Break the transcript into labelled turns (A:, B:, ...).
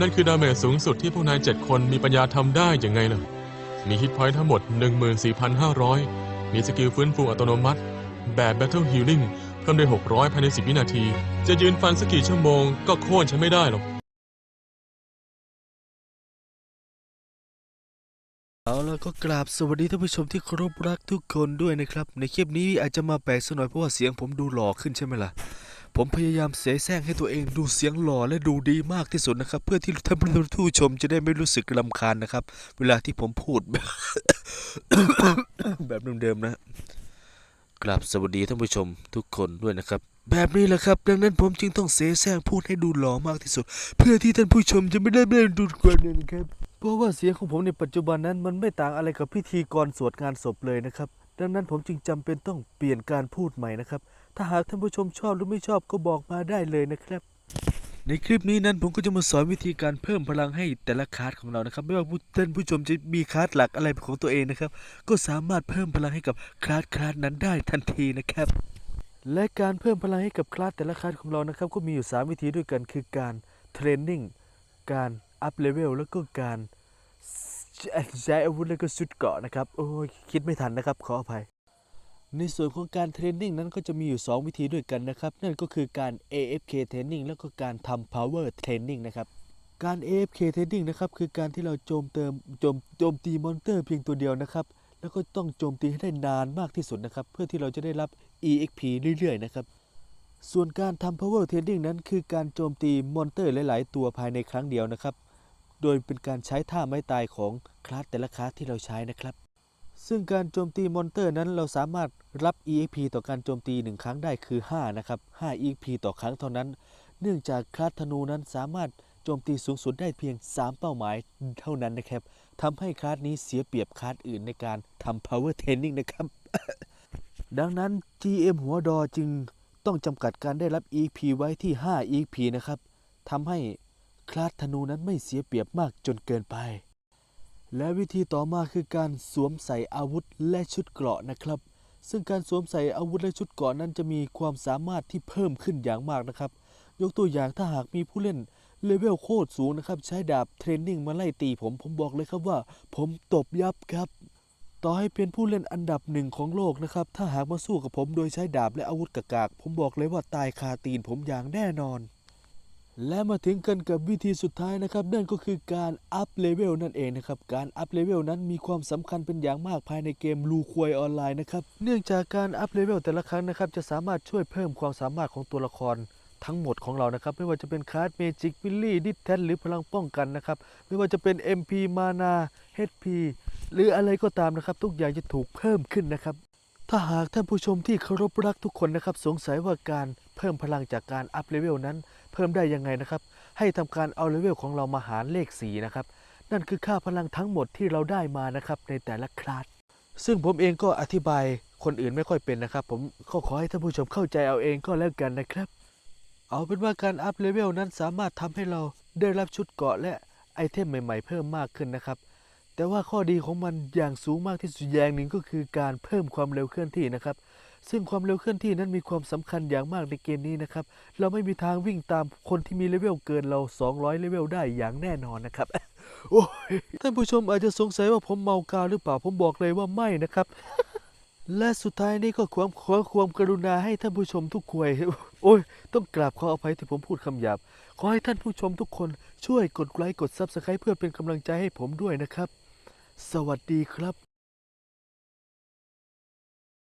A: นั่นคือดาเมจสูงสุดที่พวกนายเจ็ดคนมีปัญญาทำได้ยังไงล่ะ มีฮิตพอยต์ทั้งหมด 14,500 มีสกิลฟื้นฟูอัตโนมัติ แบบ Battle Healing เพิ่มได้ 600 ภายใน 10 วินาที จะยืนฟันสักกี่ชั่วโมงก็โค่นฉันไม่ได้หรอก
B: เอาแล้วก็กราบสวัสดีท่านผู้ชมที่เคารพรักทุกคนด้วยนะครับ ในคลิปนี้อาจจะมาแปลกสักหน่อยเพราะว่าเสียงผมดูหล่อขึ้นใช่ไหมล่ะ ผมพยายามเสแสร้งให้ตัวเองดูเสียงหล่อและดูดีมากที่สุดนะครับ เพื่อที่ท่านผู้ชมจะได้ไม่รู้สึกรำคาญนะครับ เวลาที่ผมพูดแบบแบบเดิมๆนะกราบสวัสดีท่านผู้ชมทุกคนด้วยนะครับ แบบนี้แหละครับ ดังนั้นผมจึงต้องเสแสร้งพูดให้ดูหล่อมากที่สุด เพื่อที่ท่านผู้ชมจะไม่ได้ไม่ได้ดูกวนนะครับเพราะว่าเสียงของผมในปัจจุบันนั้นมันไม่ต่างอะไรกับพิธีกรสวดงานศพเลยนะครับ ดังนั้นผมจึงจำเป็นต้องเปลี่ยนการพูดใหม่นะครับ ถ้าหากท่านผู้ชมชอบหรือไม่ชอบก็บอกมาได้เลยนะครับ ในคลิปนี้นั้นผมก็จะมาสอนวิธีการเพิ่มพลังให้แต่ละคลาสของเรานะครับ ไม่ว่าผู้ท่านผู้ชมจะมีคลาสหลักอะไรเป็นของตัวเองนะครับ ก็สามารถเพิ่มพลังให้กับคลาสคลาสนั้นได้ทันทีนะครับและการเพิ่มพลังให้กับคลาสแต่ละคลาสของเรานะครับ ก็มีอยู่ 3 วิธีด้วยกันคือการเทรนนิ่งการอัพเลเวลแล้วก็การ ใช้อาวุธแล้วก็สุดเกาะนะครับ โอ้ยคิดไม่ทันนะครับ ขออภัย ในส่วนของการเทรนนิ่งนั้นก็จะมีอยู่ 2 วิธีด้วยกันนะครับ นั่นก็คือการ AFK training แล้วก็การทำ power training นะครับการ AFK training นะครับคือการที่เราโจมเติมโจมโจมตีมอนเตอร์เพียงตัวเดียวนะครับ แล้วก็ต้องโจมตีให้ได้นานมากที่สุดนะครับ เพื่อที่เราจะได้รับ EXP เรื่อยๆนะครับ ส่วนการทำ power training นั้นคือการโจมตีมอนเตอร์หลาย ๆ ตัวภายในครั้งเดียวนะครับ โดยเป็นการใช้ท่าไม้ตายของคลาสแต่ละคลาสที่เราใช้นะครับ ซึ่งการโจมตีมอนเตอร์นั้นเราสามารถรับ EXP ต่อการโจมตี 1 ครั้งได้คือ 5 นะครับ 5 EXP ต่อครั้งเท่านั้น เนื่องจากคลาสธนูนั้นสามารถโจมตีสูงสุดได้เพียง 3 เป้าหมายเท่านั้นนะครับทำให้คลาสนี้เสียเปรียบคลาสอื่นในการทำ power training นะครับ ดังนั้น GM หัวดอจึงต้องจำกัดการได้รับ EP ไว้ที่ 5 EP นะครับทำให้ คลาสธนูนั้นไม่เสียเปรียบมากจนเกินไป และวิธีต่อมาคือการสวมใส่อาวุธและชุดเกราะนะครับ ซึ่งการสวมใส่อาวุธและชุดเกราะนั้นจะมีความสามารถที่เพิ่มขึ้นอย่างมากนะครับ ยกตัวอย่างถ้าหากมีผู้เล่นเลเวลโคตรสูงนะครับ ใช้ดาบเทรนนิ่งมาไล่ตีผมผมบอกเลยครับว่า ผมตบยับครับ ต่อให้เป็นผู้เล่นอันดับหนึ่งของโลกนะครับ ถ้าหากมาสู้กับผมโดยใช้ดาบและอาวุธกากๆผมบอกเลยว่าตายคาตีนผมอย่างแน่นอน และมาถึงกันกับวิธีสุดท้ายนะครับ นั่นก็คือการอัพเลเวลนั่นเองนะครับ การอัพเลเวลนั้นมีความสำคัญเป็นอย่างมากภายในเกมลูควยออนไลน์นะครับ เนื่องจากการอัพเลเวลแต่ละครั้งนะครับ จะสามารถช่วยเพิ่มความสามารถของตัวละครทั้งหมดของเรานะครับ ไม่ว่าจะเป็นคาร์ดเมจิกวิลลี่ดิทแทนหรือพลังป้องกันนะครับ ไม่ว่าจะเป็น MP มานา HP หรืออะไรก็ตามนะครับ ทุกอย่างจะถูกเพิ่มขึ้นนะครับ ถ้าหากท่านผู้ชมที่เคารพรักทุกคนนะครับ สงสัยว่าการ เพิ่มพลังจากการอัพเลเวลนั้น เพิ่มได้ยังไงนะครับ ให้ทำการเอาเลเวลของเรามาหารเลขสีนะครับ นั่นคือค่าพลังทั้งหมดที่เราได้มานะครับในแต่ละคลาสซึ่งผมเองก็อธิบายคนอื่นไม่ค่อยเป็นนะครับ ผมก็ขอให้ท่านผู้ชมเข้าใจเอาเองก็แล้วกันนะครับ เอาเป็นว่าการอัพเลเวลนั้นสามารถทำให้เราได้รับชุดเกาะและไอเทมใหม่ ๆ เพิ่มมากขึ้นนะครับ แต่ว่าข้อดีของมันอย่างสูงมากที่สุดอย่างหนึ่งก็คือการเพิ่มความเร็วเคลื่อนที่นะครับ ซึ่งความเร็วเคลื่อนที่นั้นมีความสำคัญอย่างมากในเกมนี้นะครับ เราไม่มีทางวิ่งตามคนที่มีเลเวลเกินเรา 200 เลเวลได้อย่างแน่นอนนะครับ โอ้ย ท่านผู้ชมอาจจะสงสัยว่าผมเมากาหรือเปล่า ผมบอกเลยว่าไม่นะครับ และสุดท้ายนี้ก็ความขอความกรุณาให้ท่านผู้ชมทุกควยโอ้ย ต้องกราบขออภัยที่ผมพูดคำหยาบ ขอให้ท่านผู้ชมทุกคนช่วยกดไลค์กด Subscribe เพื่อเป็นกำลังใจให้ผมด้วยนะครับ สวัสดีครับ